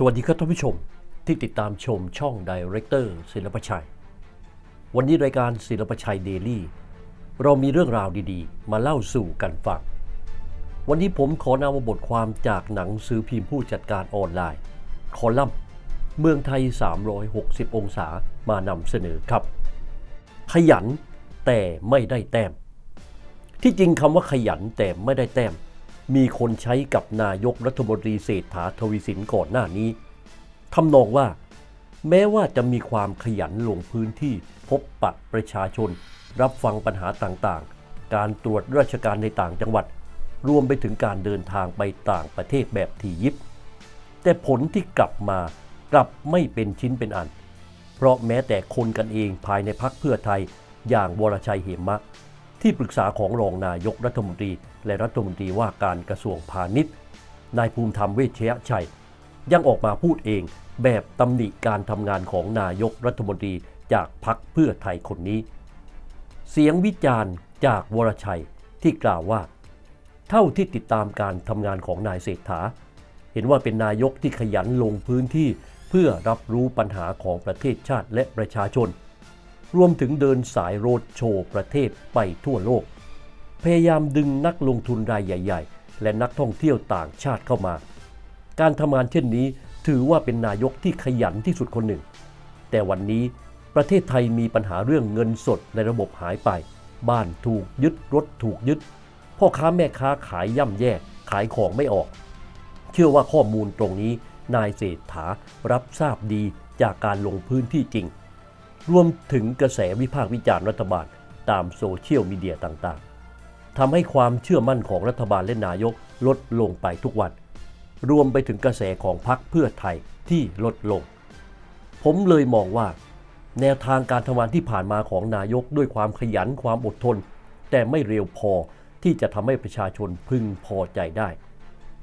สวัสดีครับท่านผู้ชมที่ติดตามชมช่อง Director ศิลปชัย วันนี้รายการศิลปชัยเดลี่เรามีเรื่องราวดีๆ มาเล่าสู่กันฟัง วันนี้ผมขอนำบทความจากหนังสือพิมพ์ผู้จัดการออนไลน์ คอลัมน์ เมืองไทย 360 องศามานำเสนอครับ ขยันแต่ไม่ได้แต้ม ที่จริงคำว่าขยันแต่ไม่ได้แต้ม มีคนใช้กับนายกรัฐมนตรีเศรษฐาทวีสินก่อนหน้านี้ทำนองว่า แม้ว่าจะมีความขยันลงพื้นที่พบปะประชาชน รับฟังปัญหาต่างๆ การตรวจราชการในต่างจังหวัด รวมไปถึงการเดินทางไปต่างประเทศแบบถี่ยิบ แต่ผลที่กลับมากลับไม่เป็นชิ้นเป็นอัน เพราะแม้แต่คนกันเองภายในพักเพื่อไทยอย่างวรชัยเหมะ ที่ปรึกษาของรองนายกรัฐมนตรี และรัฐมนตรีว่าการกระทรวงพาณิชย์ นายภูมิธรรมเวชยชัย ยังออกมาพูดเองแบบตำหนิการทำงานของนายกรัฐมนตรีจากพักเพื่อไทยคนนี้ เสียงวิจารณ์จากวรชัยที่กล่าวว่า เท่าที่ติดตามการทำงานของนายเศรษฐา เห็นว่าเป็นนายกที่ขยันลงพื้นที่เพื่อรับรู้ปัญหาของประเทศชาติและประชาชน รวมถึงเดินสายโรดโชว์ประเทศไปทั่วโลก พยายามดึงนักลงทุนรายใหญ่ ๆ และนักท่องเที่ยวต่างชาติเข้ามา การทำงานเช่นนี้ถือว่าเป็นนายกที่ขยันที่สุดคนหนึ่ง แต่วันนี้ประเทศไทยมีปัญหาเรื่องเงินสดในระบบหายไป บ้านถูกยึดรถถูกยึด พ่อค้าแม่ค้าขายย่ำแย่ขายของไม่ออก เชื่อว่าข้อมูลตรงนี้นายเศรษฐารับทราบดีจากการลงพื้นที่จริง รวมถึงกระแสวิพากษ์วิจารณ์รัฐบาลตามโซเชียลมีเดียต่างๆทำให้ความเชื่อมั่นของรัฐบาลและนายกลดลงไปทุกวัน รวมไปถึงกระแสของพรรคเพื่อไทยที่ลดลง ผมเลยมองว่า แนวทางการทำงานที่ผ่านมาของนายกด้วยความขยันความอดทน แต่ไม่เร็วพอที่จะทำให้ประชาชนพึงพอใจได้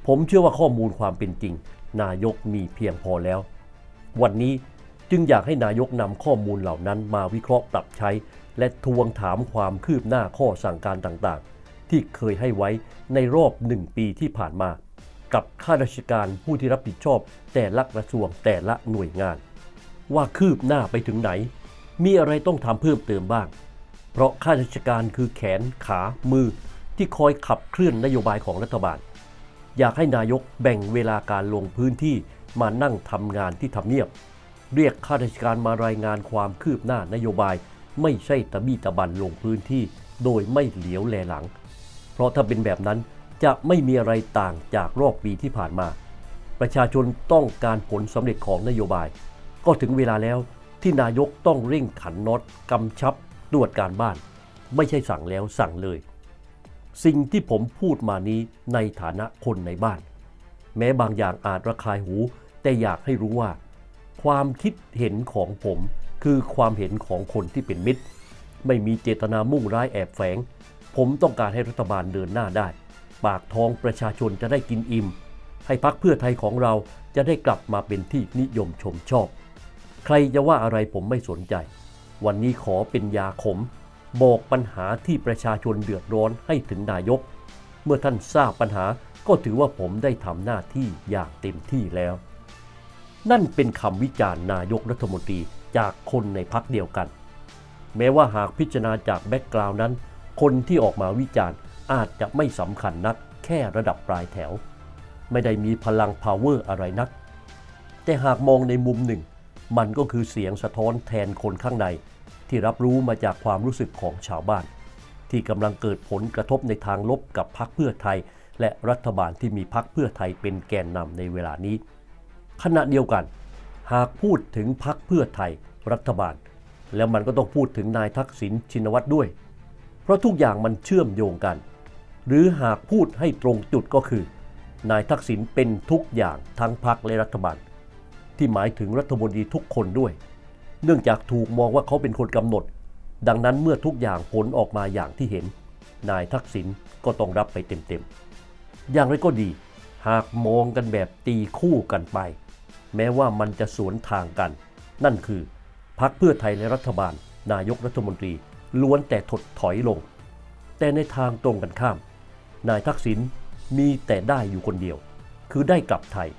ผมเชื่อว่าข้อมูลความเป็นจริง นายกมีเพียงพอแล้ว วันนี้ จึงอยากให้นายกนำข้อมูลเหล่านั้นมาวิเคราะห์ปรับใช้ และทวงถามความคืบหน้าข้อสั่งการต่างๆ ที่เคยให้ไว้ในรอบหนึ่งปีที่ผ่านมา กับข้าราชการผู้ที่รับผิดชอบ แต่ละกระทรวงแต่ละหน่วยงาน ว่าคืบหน้าไปถึงไหน มีอะไรต้องทำเพิ่มเติมบ้าง เพราะข้าราชการคือแขนขามือที่คอยขับเคลื่อนนโยบายของรัฐบาล อยากให้นายกแบ่งเวลาการลงพื้นที่มานั่งทำงานที่ทำเนียบ เรียกข้าราชการมารายงานความคืบหน้านโยบาย ไม่ใช่ตะบี้ตะบันลงพื้นที่ โดยไม่เหลียวแลหลัง เพราะถ้าเป็นแบบนั้นจะไม่มีอะไรต่างจากรอบปีที่ผ่านมา ประชาชนต้องการผลสำเร็จของนโยบาย ก็ถึงเวลาแล้วที่นายกต้องเร่งขันน็อตกำชับตรวจการบ้าน ไม่ใช่สั่งแล้วสั่งเลย สิ่งที่ผมพูดมานี้ในฐานะคนในบ้าน แม้บางอย่างอาจระคายหู แต่อยากให้รู้ว่า ความคิดเห็นของผมคือความเห็นของคนที่เป็นมิตร ไม่มีเจตนามุ่งร้ายแอบแฝง ผมต้องการให้รัฐบาลเดินหน้าได้ ปากท้องประชาชนจะได้กินอิ่ม ให้พักเพื่อไทยของเราจะได้กลับมาเป็นที่นิยมชมชอบ ใครจะว่าอะไรผมไม่สนใจ วันนี้ขอเป็นยาขม บอกปัญหาที่ประชาชนเดือดร้อนให้ถึงนายก เมื่อท่านทราบปัญหาก็ถือว่าผมได้ทำหน้าที่อย่างเต็มที่แล้ว นั่นเป็นคำวิจารณ์นายกรัฐมนตรีจากคนในพักเดียวกัน แม้ว่าหากพิจารณาจากแบ็กกราวน์นั้น คนที่ออกมาวิจารณ์อาจจะไม่สำคัญนักแค่ระดับปลายแถว ไม่ได้มีพลัง power อะไรนัก แต่หากมองในมุมหนึ่ง มันก็คือเสียงสะท้อนแทนคนข้างใน ที่รับรู้มาจากความรู้สึกของชาวบ้าน ที่กำลังเกิดผลกระทบในทางลบกับพรรคเพื่อไทย และรัฐบาลที่มีพรรคเพื่อไทยเป็นแกนนำในเวลานี้ ขณะเดียวกัน หากพูดถึงพรรคเพื่อไทยรัฐบาล แล้วมันก็ต้องพูดถึงนายทักษิณชินวัตรด้วย เพราะทุกอย่างมันเชื่อมโยงกัน หรือหากพูดให้ตรงจุดก็คือ นายทักษิณเป็นทุกอย่างทั้งพรรคและรัฐบาล ที่หมายถึงรัฐมนตรีทุกคนด้วย เนื่องจากถูกมองว่าเขาเป็นคนกำหนด ดังนั้นเมื่อทุกอย่างผลออกมาอย่างที่เห็น นายทักษิณก็ต้องรับไปเต็มๆอย่างไรก็ดี หากมองกันแบบตีคู่กันไป แม้ว่ามันจะสวนทางกัน นั่นคือพักเพื่อไทยในรัฐบาล นายกรัฐมนตรี ล้วนแต่ถดถอยลง แต่ในทางตรงกันข้าม นายทักษิณมีแต่ได้อยู่คนเดียว คือได้กลับไทย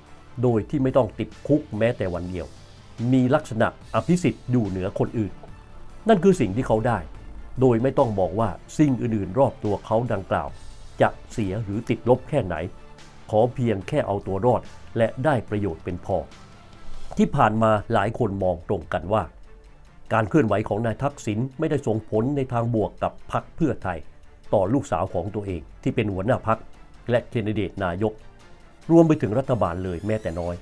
โดยที่ไม่ต้องติดคุกแม้แต่วันเดียว มีลักษณะอภิสิทธิ์อยู่เหนือคนอื่น นั่นคือสิ่งที่เขาได้ โดยไม่ต้องบอกว่าสิ่งอื่นๆ รอบตัวเขาดังกล่าว จะเสียหรือติดลบแค่ไหน ขอเพียงแค่เอาตัวรอดและได้ประโยชน์เป็นพอ ที่ผ่านมาหลายคนมองตรงกันว่า การเคลื่อนไหวของนายทักษิณไม่ได้ส่งผลในทางบวกกับพรรคเพื่อไทย ต่อลูกสาวของตัวเอง ที่เป็นหัวหน้าพรรคและแคนดิเดตนายก รวมไปถึงรัฐบาลเลยแม้แต่น้อย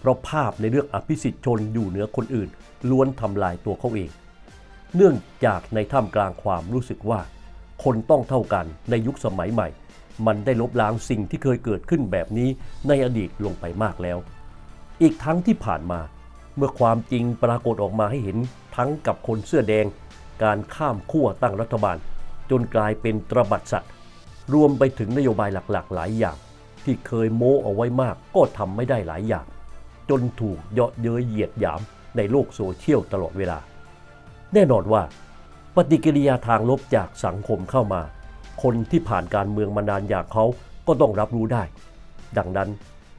เพราะภาพในเรื่องอภิสิทธิ์ชนอยู่เหนือคนอื่น ล้วนทำลายตัวเขาเอง เนื่องจากในท่ามกลางความรู้สึกว่า คนต้องเท่ากันในยุคสมัยใหม่ มันได้ลบล้างสิ่งที่เคยเกิดขึ้นแบบนี้ในอดีตลงไปมากแล้ว อีกทั้งที่ผ่านมา เมื่อความจริงปรากฏออกมาให้เห็นทั้งกับคนเสื้อแดง การข้ามขั้วตั้งรัฐบาล จนกลายเป็นตระบัดสัตว์ รวมไปถึงนโยบายหลักๆ หลายอย่าง ที่เคยโม้เอาไว้มากก็ทำไม่ได้หลายอย่าง จนถูกเยาะเย้ยเหยียดหยามในโลกโซเชียลตลอดเวลา แน่นอนว่า ปฏิกิริยาทางลบจากสังคมเข้ามา คนที่ผ่านการเมืองมานานอย่างเขาก็ต้องรับรู้ได้ ดังนั้น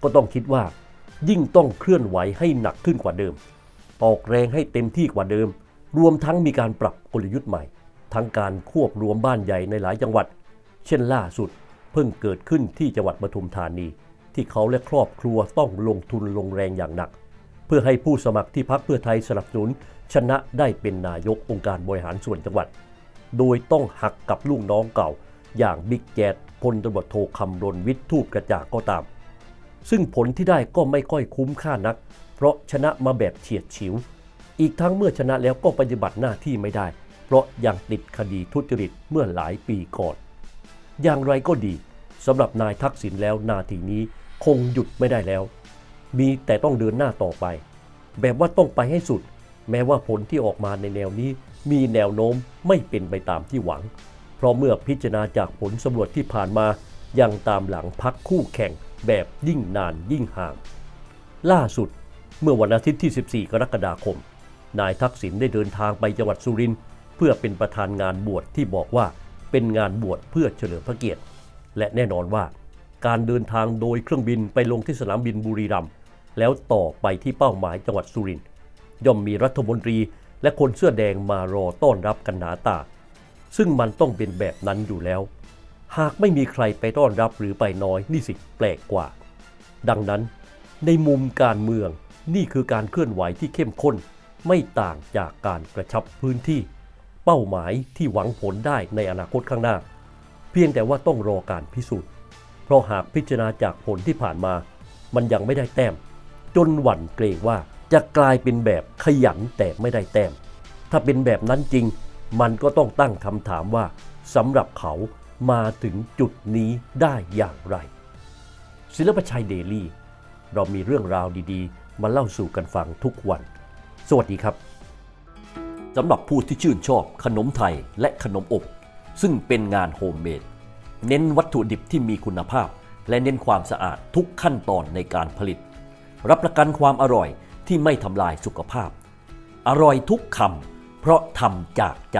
ก็ต้องคิดว่า ยิ่งต้องเคลื่อนไหวให้หนักขึ้นกว่าเดิม ออกแรงให้เต็มที่กว่าเดิม รวมทั้งมีการปรับกลยุทธ์ใหม่ ทั้งการควบรวมบ้านใหญ่ในหลายจังหวัด เช่นล่าสุด เพิ่งเกิดขึ้นที่จังหวัดปทุมธานี ที่เขาและครอบครัวต้องลงทุนลงแรงอย่างหนัก เพื่อให้ผู้สมัครที่พักเพื่อไทยสนับสนุน ชนะได้เป็นนายกองค์การบริหารส่วนจังหวัด โดยต้องหักกับลูกน้องเก่า อย่างบิ๊กแจ๊ดพลตำรวจโทคำรณวิทย์ทูปกระจากก็ตาม ซึ่งผลที่ได้ก็ไม่ค่อยคุ้มค่านัก เพราะชนะมาแบบเฉียดฉิว อีกทั้งเมื่อชนะแล้วก็ปฏิบัติหน้าที่ไม่ได้ เพราะยังติดคดีทุจริตเมื่อหลายปีก่อน อย่างไรก็ดีสำหรับนายทักษิณแล้วนาทีนี้คงหยุดไม่ได้แล้ว มีแต่ต้องเดินหน้าต่อไป แบบว่าต้องไปให้สุด แม้ว่าผลที่ออกมาในแนวนี้ มีแนวโน้มไม่เป็นไปตามที่หวัง เพราะเมื่อพิจารณาจากผลสำรวจที่ผ่านมายังตามหลังพักคู่แข่ง แบบยิ่งนานยิ่งห่าง ล่าสุดเมื่อวันอาทิตย์ที่ 14 กรกฎาคม นายทักษิณได้เดินทางไปจังหวัดสุรินทร์เพื่อเป็นประธานงานบวชที่บอกว่าเป็นงานบวชเพื่อเฉลิมพระเกียรติ และแน่นอนว่า การเดินทางโดยเครื่องบินไปลงที่สนามบินบุรีรัมย์แล้วต่อไปที่เป้าหมายจังหวัดสุรินทร์ย่อมมีรัฐมนตรีและคนเสื้อแดงมารอต้อนรับกันหนาตา ซึ่งมันต้องเป็นแบบนั้นอยู่แล้ว หากไม่มีใครไปต้อนรับหรือไปน้อยนี่สิแปลกกว่า ดังนั้น ในมุมการเมืองนี่คือการเคลื่อนไหวที่เข้มข้น ไม่ต่างจากการกระชับพื้นที่ เป้าหมายที่หวังผลได้ในอนาคตข้างหน้า เพียงแต่ว่าต้องรอการพิสูจน์ เพราะหากพิจารณาจากผลที่ผ่านมา มันยังไม่ได้แต้ม จนหวั่นเกรงว่าจะกลายเป็นแบบขยันแต่ไม่ได้แต้ม ถ้าเป็นแบบนั้นจริง มันก็ต้องตั้งคำถามว่าสำหรับเขา มาถึงจุดนี้ได้อย่างไร ศิลปชัยเดลี่ เรามีเรื่องราวดีๆ มาเล่าสู่กันฟังทุกวัน สวัสดีครับสำหรับผู้ที่ชื่นชอบขนมไทยและขนมอบ ซึ่งเป็นงานโฮมเมดเน้นวัตถุดิบที่มีคุณภาพ และเน้นความสะอาดทุกขั้นตอนในการผลิต รับประกันความอร่อยที่ไม่ทำลายสุขภาพ อร่อยทุกคำเพราะทำจากใจ